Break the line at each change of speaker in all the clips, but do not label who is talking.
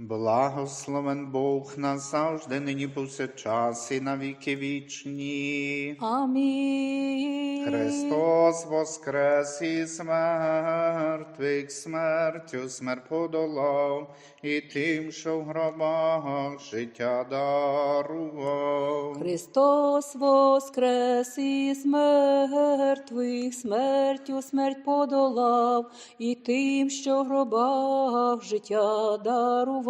Благословен Бог назавжди, нині повсякчас і на віки вічні.
Амінь.
Христос воскрес із мертвих, смертю смерть подолав, і тим, що в гробах життя дарував.
Христос воскрес із мертвих, смертю смерть подолав, і тим, що в гробах життя дарував.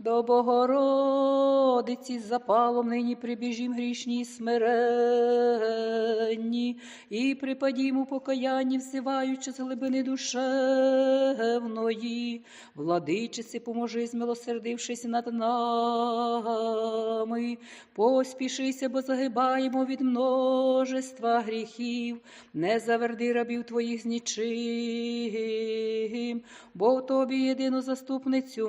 До Богородиці запалом нині прибіжім грішні смиренні, і припадім у покаянні, всиваючи з глибини душевної. Владичиці, поможи, змилосердившись над нами. Поспішися, бо загибаємо від множества гріхів. Не заверди рабів твоїх з нічим, бо тобі єдину заступницю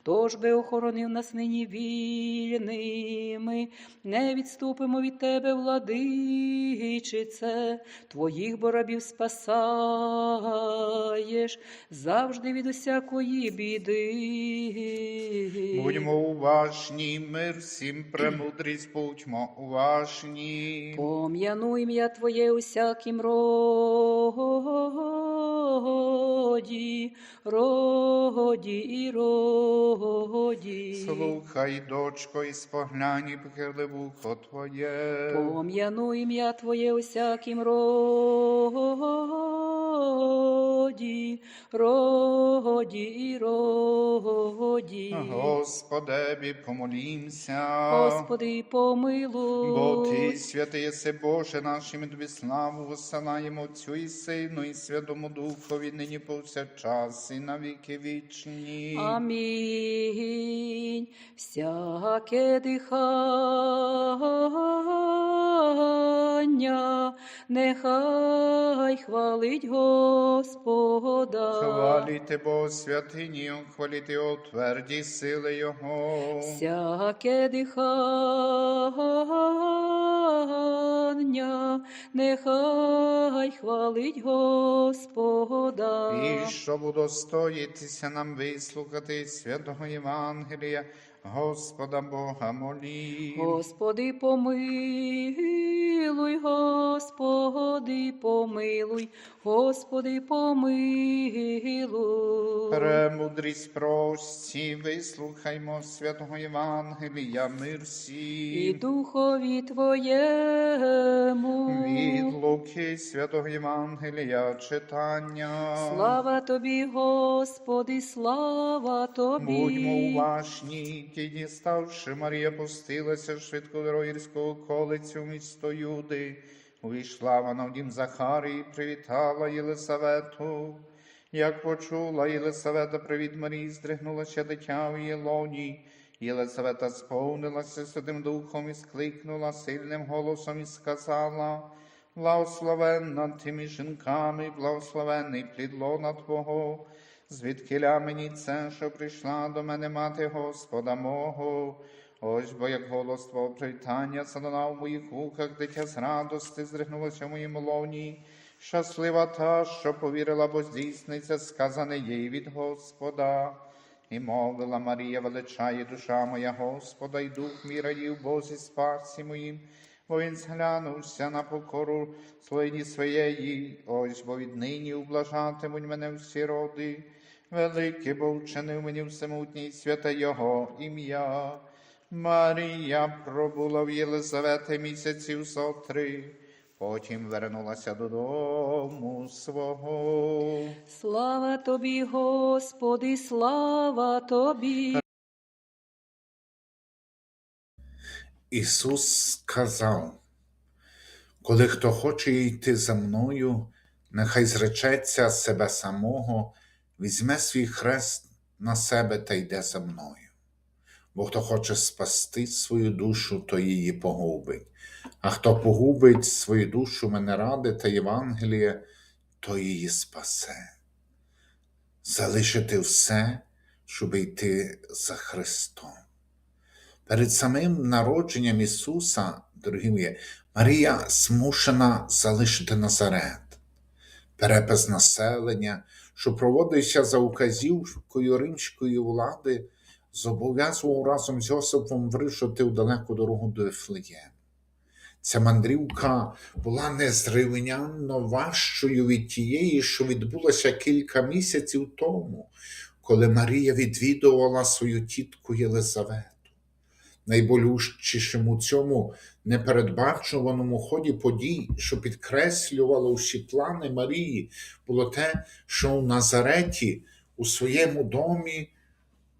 хто ж би охоронив нас нині вільними, не відступимо від тебе, владичице, твоїх борабів спасаєш завжди від усякої біди.
Будьмо уважні, мир всім, премудрість, будьмо уважні.
Пом'яну ім'я Твоє усяким роді, роді і роді.
Слухай, дочко, і споглянь, і похили вухо Твоє.
Пом'яну ім'я Твоє усяким роді, роді і роді.
Господеві, помолімся.
Господи, помилуй.
Бо Ти, святий єси Боже нашим, тобі славу висилаємо Отцю і Сину, і Святому Духові, нині повсякчас, і на віки вічні.
Амінь. Всяке дихання, нехай хвалить Господа.
Хваліте Бо святині, хваліте о тверді сили Його.
Всяке дихання, нехай хвалить Господа.
І щоб удостоїтися нам вислухати святого Євангелія, Господа Бога молі.
Господи, помилуй, Господи, помилуй, Господи, помилуй.
Премудрість прості, вислухаймо святого Євангелія, мир
І. Духові Твоєму.
Від Луки святого Євангелія читання.
Слава Тобі, Господи, слава Тобі.
Будьмо уважні, ті діставши, Марія пустилася швидко до Роїрського колицю в місто Юди, Увійшла вона в дім Захарії, привітала Єлисавету. Як почула Єлисавета привіт Марії, здригнулося дитя в її лоні. Єлисавета сповнилася Святим Духом і скликнула сильним голосом і сказала, Благословенна ти між жінками, благословенний плід лона Твого, звідкиля мені це, що прийшла до мене мати Господа мого. Ось бо як голос Твого привітання задана в моїх вухах, дитя з радости здригнулося в моїм лоні. Щаслива та, що повірила, бо здійсниться сказане їй від Господа. І мовила Марія, величає душа моя Господа, і дух мій радів Бозі спасі моїм, бо він зглянувся на покору слині своєї, ось бо віднині ублажатимуть мене всі роди. Великий бо вчинив мені всемутній свята Його ім'я. Марія пробула в Єлизавети місяців сотри, потім вернулася додому свого.
Слава тобі, Господи, слава тобі.
Ісус сказав, коли хто хоче йти за мною, нехай зречеться себе самого, візьме свій хрест на себе та йде за мною. Бо хто хоче спасти свою душу, то її погубить. А хто погубить свою душу мене ради та Євангеліє, то її спасе. Залишити все, щоб йти за Христом. Перед самим народженням Ісуса, дорогі мої, Марія змушена залишити Назарет. Перепис населення, що проводився за указівкою римської влади, зобов'язував разом з Йосипом вирушити у далеку дорогу до Ефлеєм. Ця мандрівка була незрівнянно важчою від тієї, що відбулася кілька місяців тому, коли Марія відвідувала свою тітку Єлизавету. Найболючішим у цьому непередбачуваному ході подій, що підкреслювало всі плани Марії, було те, що у Назареті, у своєму домі,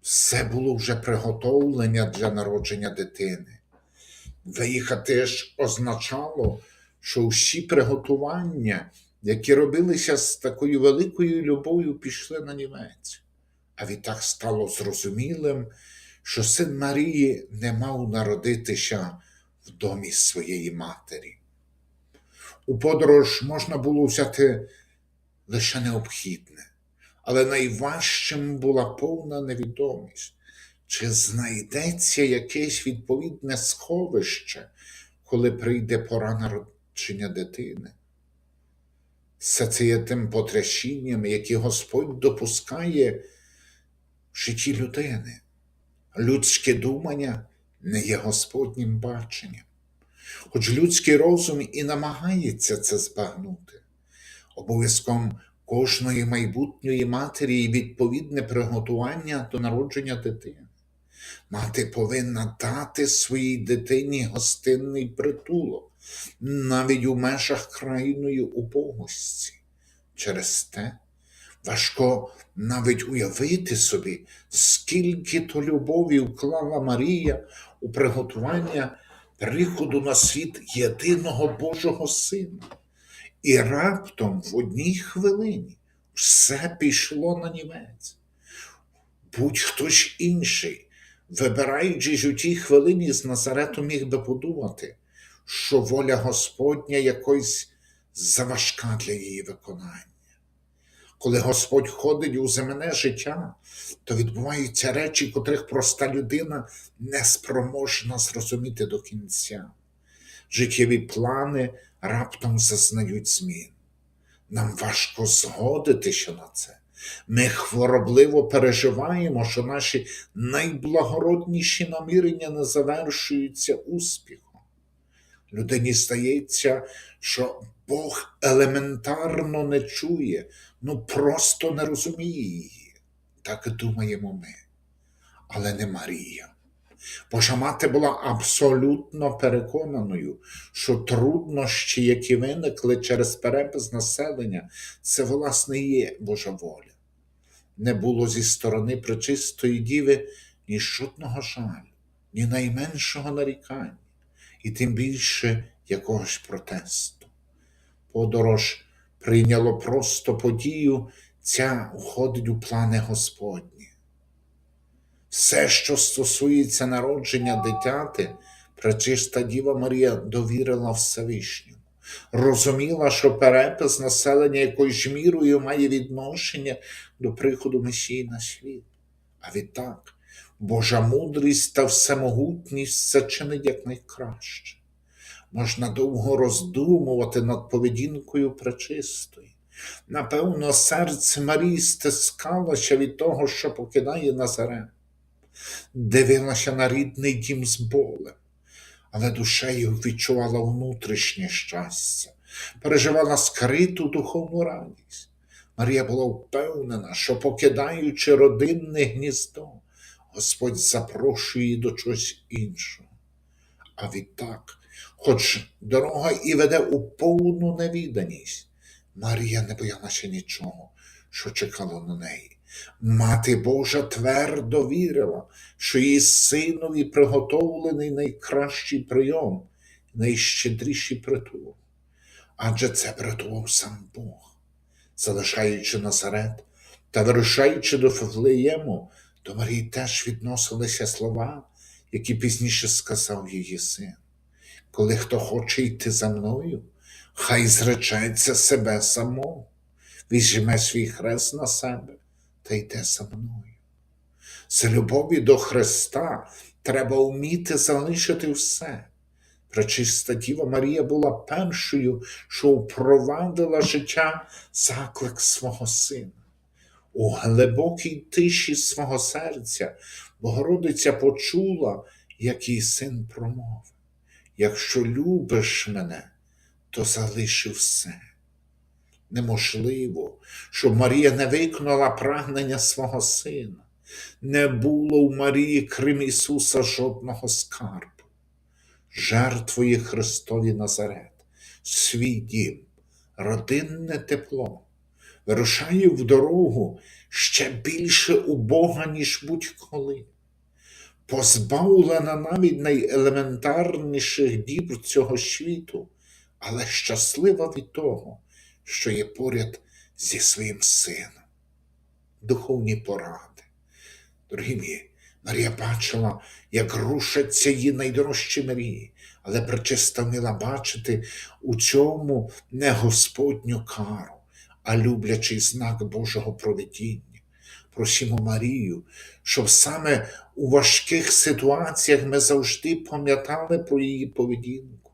все було вже приготовлення для народження дитини. Виїхати ж означало, що всі приготування, які робилися з такою великою любов'ю, пішли на німець. А відтак стало зрозумілим, що син Марії не мав народитися в домі своєї матері. У подорож можна було взяти лише необхідне, але найважчим була повна невідомість, чи знайдеться якесь відповідне сховище, коли прийде пора народження дитини. Все це є тим потрясінням, яке Господь допускає в житті людини. Людське думання не є Господнім баченням, хоч людський розум і намагається це збагнути. Обов'язком кожної майбутньої матері є відповідне приготування до народження дитини. Мати повинна дати своїй дитині гостинний притулок, навіть у межах крайної убогості. Через те важко навіть уявити собі, скільки то любові вклала Марія у приготування приходу на світ єдиного Божого Сина. І раптом в одній хвилині все пішло на німець. Будь-хто ж інший, вибираючи ж у тій хвилині з Назарету, міг би подумати, що воля Господня якось заважка для її виконання. Коли Господь ходить у земне життя, то відбуваються речі, котрих проста людина не спроможна зрозуміти до кінця. Життєві плани раптом зазнають змін. Нам важко згодитися на це. Ми хворобливо переживаємо, що наші найблагородніші намірення не завершуються успіхом. Людині здається, що Бог елементарно не чує, ну просто не розуміє її. Так думаємо ми. Але не Марія. Божа мати була абсолютно переконаною, що труднощі, які виникли через перепис населення, це власне є Божа воля. Не було зі сторони пречистої діви ні жодного жалю, ні найменшого нарікання, і тим більше якогось протесту. подорож прийняло просто подію, ця входить у плани Господні. Все, що стосується народження дитяти, пречиста Діва Марія довірила Всевишньому. Розуміла, що перепис населення якоюсь мірою має відношення до приходу Месії на світ. А відтак, Божа мудрість та всемогутність все чинить якнайкраще. Можна довго роздумувати над поведінкою пречистої. Напевно, серце Марії стискалося від того, що покидає Назарет дивилася на рідний дім з болем, але душею відчувала внутрішнє щастя, переживала скриту духовну радість. Марія була впевнена, що, покидаючи родинне гніздо, Господь запрошує її до чогось іншого. А відтак, хоч дорога і веде у повну невіданість, Марія не боялася нічого, що чекало на неї. Мати Божа твердо вірила, що її синові приготовлений найкращий прийом, найщедріший притулок. Адже це притулок сам Бог, залишаючи Назарет та вирушаючи до Фифлеєму, до Марії теж відносилися слова, які пізніше сказав її син. Коли хто хоче йти за мною, хай зречеться себе самого, візьме свій хрест на себе та йде за мною. З любові до Христа треба вміти залишити все. Пречиста Діва Марія була першою, що впровадила життя заклик свого сина. У глибокій тиші свого серця Богородиця почула, як її син промовив: Якщо любиш мене, то залиши все. Неможливо, щоб Марія не виконала прагнення свого сина. Не було в Марії, крім Ісуса, жодного скарбу. Жертвує Христові Назарет, свій дім, родинне тепло, вирушає в дорогу ще більше убога, ніж будь-коли. Позбавлена навіть найелементарніших діб цього світу, але щаслива від того, що є поряд зі своїм сином. Духовні поради. Дорогі мої, Марія бачила, як рушаться її найдорожчі мрії, але причиста вміла бачити у цьому не Господню кару, а люблячий знак Божого провидіння. Просімо Марію, щоб саме у важких ситуаціях ми завжди пам'ятали про її поведінку.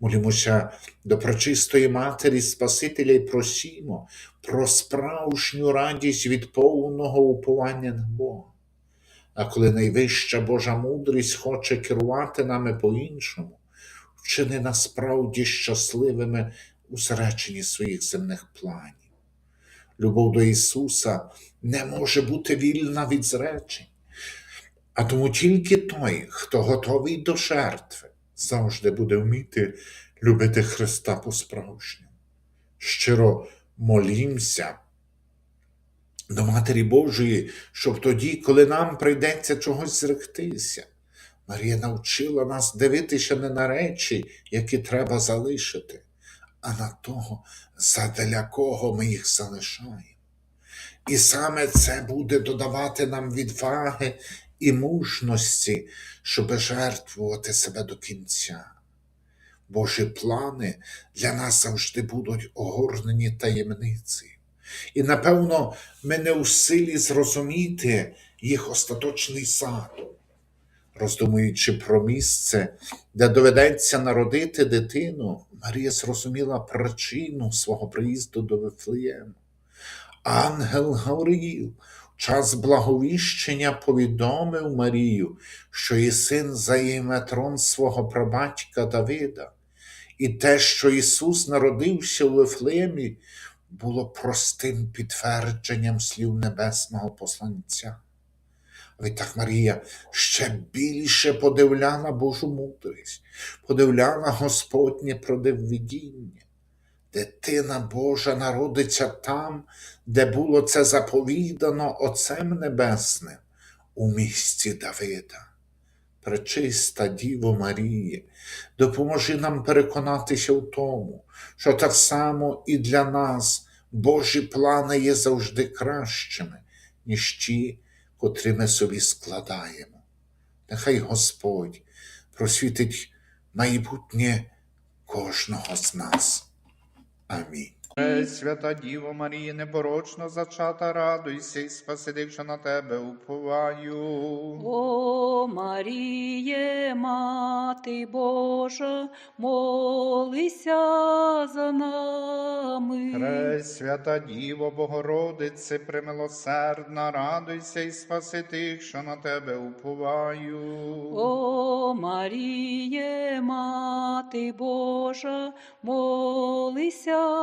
Молімося до пречистої Матері Спасителя і просімо про справжню радість від повного уповання на Бога. А коли найвища Божа мудрість хоче керувати нами по-іншому, вчини нас справді щасливими у зреченні своїх земних планів. Любов до Ісуса не може бути вільна від зречень, а тому тільки той, хто готовий до жертви, завжди буде вміти любити Христа по-справжньому. Щиро молімся до Матері Божої, щоб тоді, коли нам прийдеться чогось зректися, Марія навчила нас дивитися не на речі, які треба залишити, а на того, задля кого ми їх залишаємо. І саме це буде додавати нам відваги і мужності, щоб жертвувати себе до кінця. Божі плани для нас завжди будуть огорнені таємницею. І, напевно, ми не у силі зрозуміти їх остаточний задум, роздумуючи про місце, де доведеться народити дитину, Марія зрозуміла причину свого приїзду до Вифлеєму. Ангел Гавриїл в час благовіщення повідомив Марію, що її син займе трон свого прабатька Давида, і те, що Ісус народився у Вифлеємі, було простим підтвердженням слів небесного посланця. Відтак Марія ще більше подивляла Божу мудрість, подивляла Господнє продиввідіння. Дитина Божа народиться там, де було це заповідано Отцем Небесним у місті Давида. Пречиста Діво Маріє, допоможи нам переконатися в тому, що так само і для нас Божі плани є завжди кращими, ніж ті, котрі ми собі складаємо. Нехай Господь просвітить майбутнє кожного з нас. Амінь.
Пресвята Діво Марія, непорочно зачата, радуйся і спаси, що на тебе уповаю.
О Маріє, Мати Божа, молися за нами.
Пресвята Діво Богородице, примилосердна, радуйся і спаси тих, що на тебе уповаю.
О Маріє, Мати Божа, молися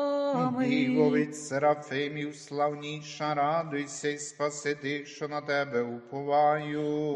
Діво від серафимів славніша, радуйся і спаси тих, що на тебе уповаю.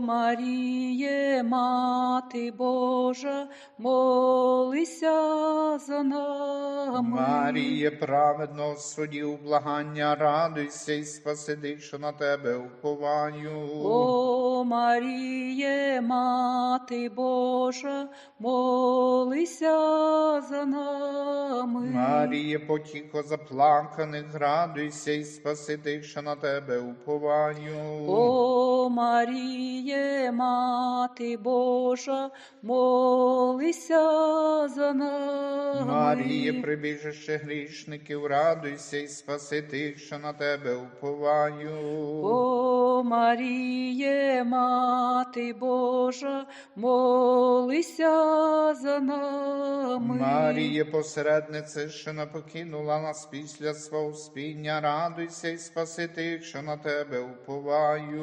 Маріє, Мати Божа, молися за нами.
Маріє, праведно судів благання, радуйся і спаси тих, що на тебе уповаю.
О Маріє, Мати Божа, молися за нами.
Маріє, потіко заплаканих, радуйся і спаси тих, що на тебе уповаю.
О Маріє, Мати Божа, молися за нами.
Маріє, прибіжище грішників, радуйся і спаси тих, що на тебе уповаю.
О Маріє, Мати Божа, молися за нами.
Маріє, посереднице, що не покинула нас після свого спіння, радуйся і спаси тих, що на тебе уповаю.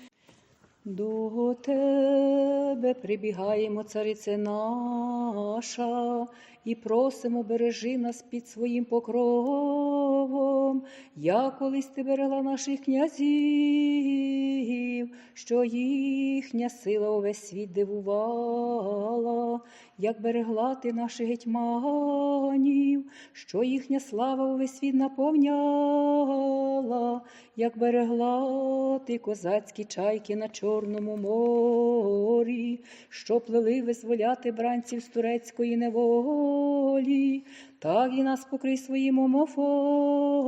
До тебе прибігаємо, царице наша, і просимо, бережи нас під своїм покровом, як колись ти берегла наших князів, що їхня сила увесь світ дивувала, як берегла ти наших гетьманів, що їхня слава увесь світ наповняла, як берегла ти козацькі чайки на Чорному морі, що плели визволяти бранців з турецької неволі, так і нас покрий своїм омофором,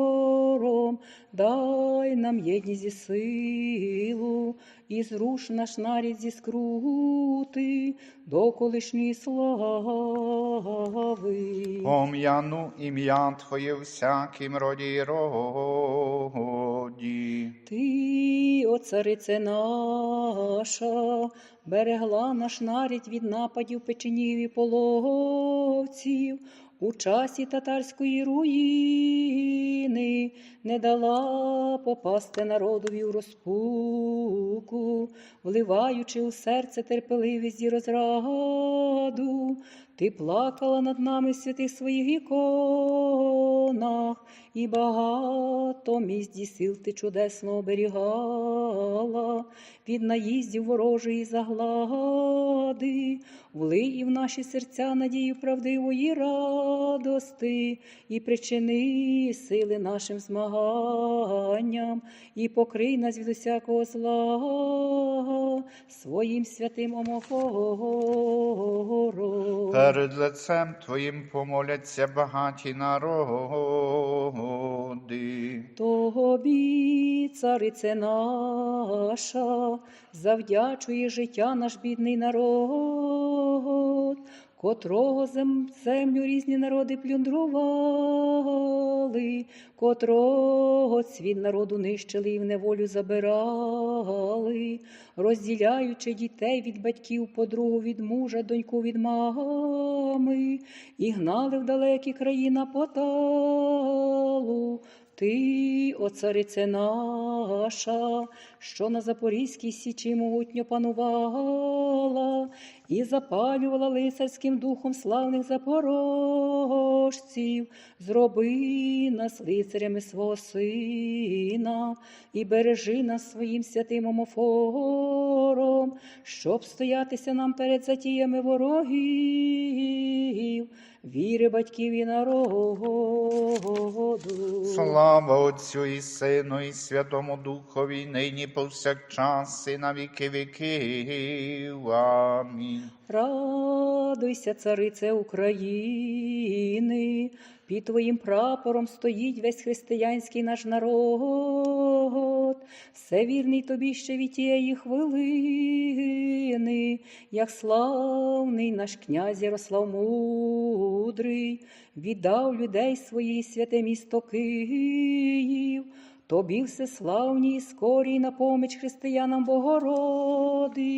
дай нам єдність і силу, і зруш наш нарід зі скрути до колишньої слави.
Пом'яну ім'я Твоє в всякім роді й роді.
Ти, о царице наша, берегла наш нарід від нападів печенів і половців, у часі татарської руїни не дала попасти народові в розпуку, вливаючи у серце терпеливість і розраду, Ти плакала над нами в святих своїх іконах, і багато місць сил ти чудесно оберігала від наїздів ворожої заглади, влий в наші серця надію правдивої радости, і причини сили нашим змаганням, і покрий нас від усякого зла своїм святим омофором.
Перед лицем Твоїм помоляться багаті народи.
Тобі, царице наша, завдячує життя наш бідний народ, котрого зем- землю різні народи плюндрували, котрого цвіт народу нищили і в неволю забирали, розділяючи дітей від батьків, подругу від мужа, доньку від мами, і гнали в далекі країна поталу. Ти, о царице наша, що на Запорізькій січі могутньо панувала, і запалювала лицарським духом славних запорожців, зроби нас лицарями свого сина, і бережи нас своїм святим омофором, щоб стоятися нам перед затіями ворогів, віри батьків і народу.
Слава Отцю і Сину, і Святому Духові, нині повсякчас, і на віки віків. Амінь.
Радуйся, царице України, під твоїм прапором стоїть весь християнський наш народ, все вірний тобі ще від тієї хвилини, як славний наш князь Ярослав Мудрий, віддав людей свої святе місто Київ. Тобі всеславній, скорій на поміч християнам Богородиці,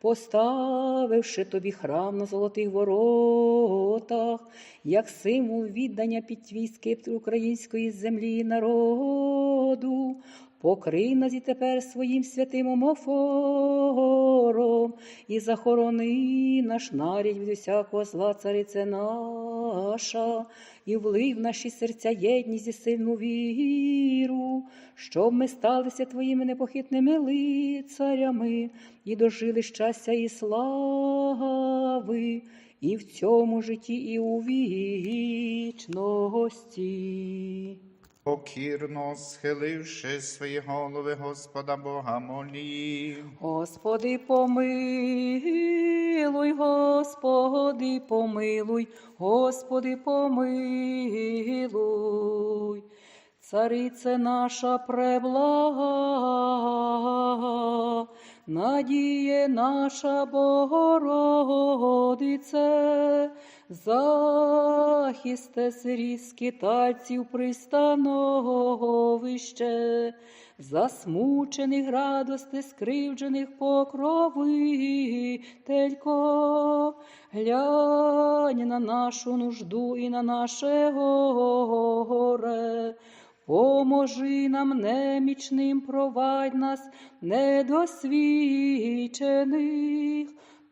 поставивши тобі храм на золотих воротах, як символ віддання під твій скипетр української землі народу, покрий нас і тепер своїм святим омофором, і захорони наш нарід від усякого зла, царице наша, і влий в наші серця єдність і сильну віру, щоб ми сталися твоїми непохитними лицарями і дожили щастя і слави, і в цьому житті, і у вічності.
Покірно схиливши свої голови, Господа Бога молів.
Господи, помилуй, Господи, помилуй, Господи, помилуй. Царице наша преблага, надіє наша Богородице, захисте сиріт скитальців пристановище, засмучених радости, скривджених покровителько, глянь на нашу нужду і на наше горе. Поможи нам немічним, провадь нас недосвідчених.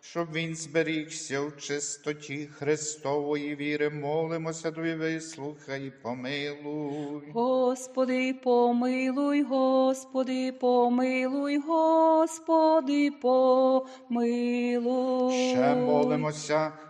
щоб він зберігся в чистоті Христової віри. Молимося, Тобі вислухай, і помилуй.
Господи, помилуй, Господи, помилуй, Господи, помилуй.
Ще молимося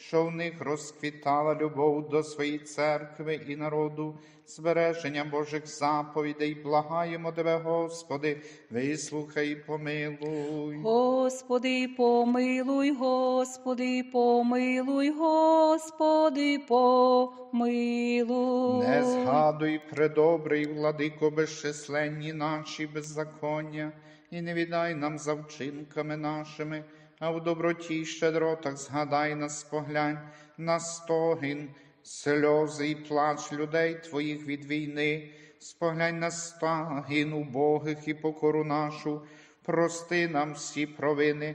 що в них розквітала любов до своєї церкви і народу, збереження Божих заповідей, благаємо Тебе, Господи, вислухай і помилуй.
Господи, помилуй, Господи, помилуй, Господи, помилуй.
Не згадуй, предобрий, владико, безчисленні наші беззаконня, і не віддай нам за вчинками нашими, а в доброті й щедротах згадай нас, поглянь на стогін, сльози і плач людей Твоїх від війни, споглянь на стагін убогих і покору нашу, прости нам всі провини.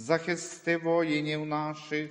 захисти воїнів наших.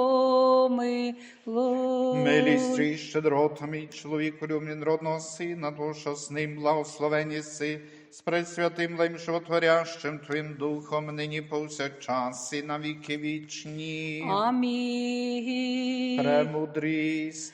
Милістю і щедротами і чоловіку люблін родного сина, душа що з ним благословені си, з пресвятим лим животворящим Твоїм Духом, нині повсякчас і на віки вічні.
Амінь.
Премудрість.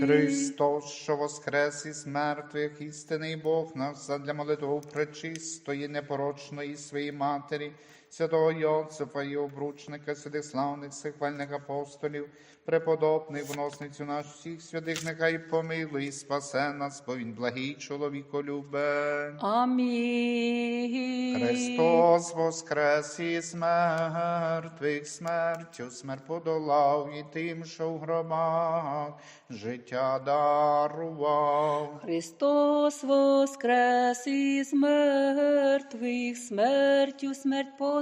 Христос, що воскрес із мертвих, істинний Бог нас задля молитву пречистої, непорочної своєї матері, святого Йосифа і обручника, святих славних сихвальних апостолів, преподобних, вносницю наш всіх святих, нехай помилуй і спасе нас, бо він благий чоловіко любе.
Амінь.
Христос воскрес із мертвих, смертю смерть подолав і тим, що в гробах життя дарував.
Христос воскрес із мертвих, смертю смерть подолав,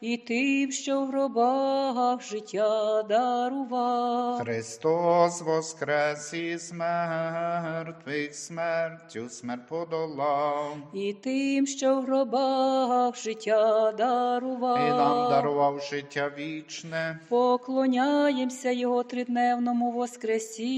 і тим, що в гробах життя дарував.
Христос воскрес із мертвих, смертю смерть подолав.
І тим, що в гробах життя дарував.
І нам дарував життя вічне.
Поклоняємося Його тридневному воскресінню.